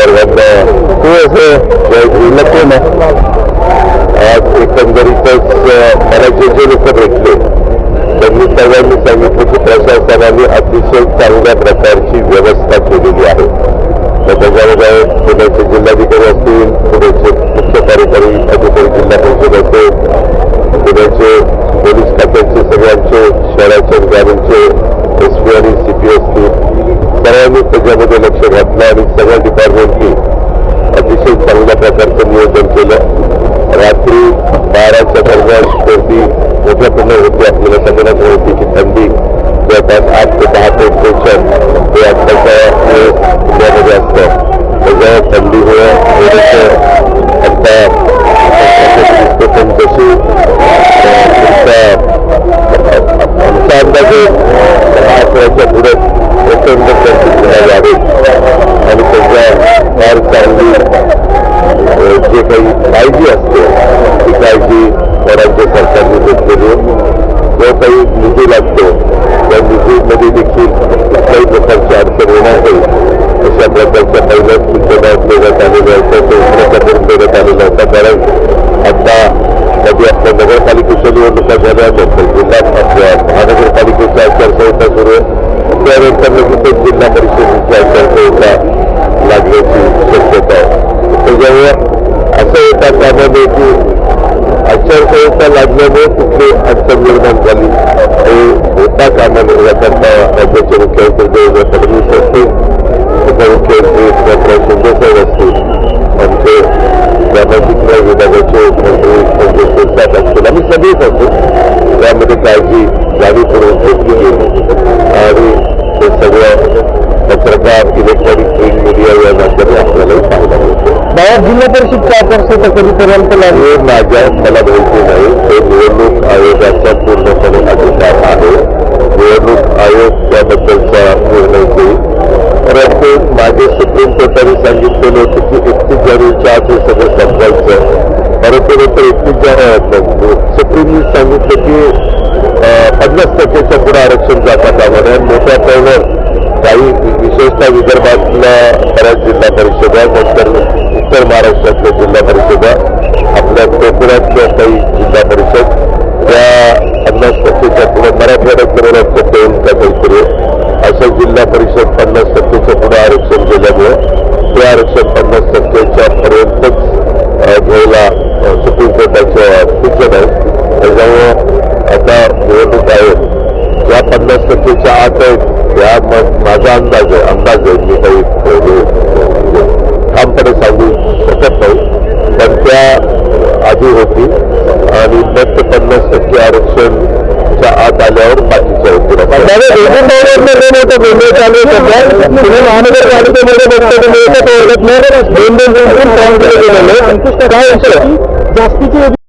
तू असं कोण आज एकंदरीतच मला जे जे लोक भेटले त्यांनी सर्वांनी सांगितलं की प्रशासनाने अतिशय चांगल्या प्रकारची व्यवस्था केलेली आहे. तर पुण्याचे जिल्हाधिकारी असतील, पुण्याचे मुख्य कार्यकारी अधिकारी, जिल्हा परिषद असेल, पुण्याचे पोलीस खात्याचे सगळ्यांचे शहराचे गाडीचे त्याच्यामध्ये लक्ष घातलं आणि सगळ्या डिपार्टमेंटनी अतिशय चांगल्या प्रकारचं नियोजन केलं. रात्री बाराच्या दरम्यान गर्दी मोठ्या प्रमाणात होती आपल्याला सगळ्यांना माहिती की थंडी. जवळपास आठ ते दहा टेम्परेचर हे आत्ताच्या पुण्यामध्ये असतं. त्याच्यावर थंडीमुळे आता तशी अं, आमचा अंदाजे दहा अकराच्या पुढे जे असते काळजी राज्य सरकारने आहे. जो काही निधी लागतो त्या निधीमध्ये देखील कुठल्याही प्रकारची अडचण येणार नाही अशा प्रकारच्या पहिल्याच सूचना देण्यात आलेल्या होत्या तो प्रकरण देण्यात आलेला होता कारण आता कधी आपल्या नगरपालिकेच्या निवडणुका झाल्या जिल्हा आपल्या महानगरपालिकेच्या आचारसंहिता सुरू आहे त्यानंतर लगेचच जिल्हा परिषदेची आचारसंहिता लागण्याची शक्यता आहे त्याच्यामुळे असं एका कामाने की आचारसंहिता लागल्यामुळे कुठली अडचण निर्माण झाली हे। होता कामा याकरता राज्याचे मुख्यमंत्री देवेंद्र फडणवीस असतील उपमुख्यमंत्री डॉक्टर शिंदेसाहेब असतील आमचे सामाजिक न्याय विभागाचे मंत्री संजय शिरसाट असतील आम्ही सगळेच असू यामध्ये काळजी जाणीवपूर्वक घेतली गेली आणि ते सगळं पत्रकार इलेक्ट्रॉनिक प्रिंट मीडिया या जिल्हा परिषदच्या आचारसंहिता कधीपर्यंत लागेल माझ्या मला माहिती नाही हे निवडणूक आयोगाचा पूर्णपणे अधिकार आहे निवडणूक आयोग त्याबद्दलचा निर्णय घेईल परंतु माझे सुप्रीम कोर्टाने सांगितलेलं होतं की एकतीस जानेवारीच्या आत हे सगळं संपवायचं परंतु नंतर एकतीस जानेवारी सुप्रीमने सांगितलं की पन्नास टक्क्याच्या पुढे आरक्षण जाता कामा नये मोठ्या प्रमाणावर काही विशेषतः विदर्भातल्या बऱ्याच जिल्हा परिषदा नंतर उत्तर महाराष्ट्रातल्या जिल्हा परिषदा आपल्या कोकणातल्या काही जिल्हा परिषद त्या पन्नास टक्केच्या पुढे मराठवाड्यात पन्नास टक्के येऊन का काहीतरी असं जिल्हा परिषद पन्नास टक्केच्या पुढे आरक्षण केल्यामुळे ते आरक्षण पन्नास टक्क्याच्या पर्यंतच घ्यायला सुप्रीम कोर्टाच्या सूचना आहे त्याच्यामुळं आता निवडणूक आयोग ज्या पन्नास टक्केच्या आत आहेत त्या माझा अंदाज आहे अंदाज आहे मी काही त्या आधी होती आणि मग ते पन्नास टक्के आरक्षणच्या आत आल्यावर बाकीच्या होतील महानगरपालिकेमध्ये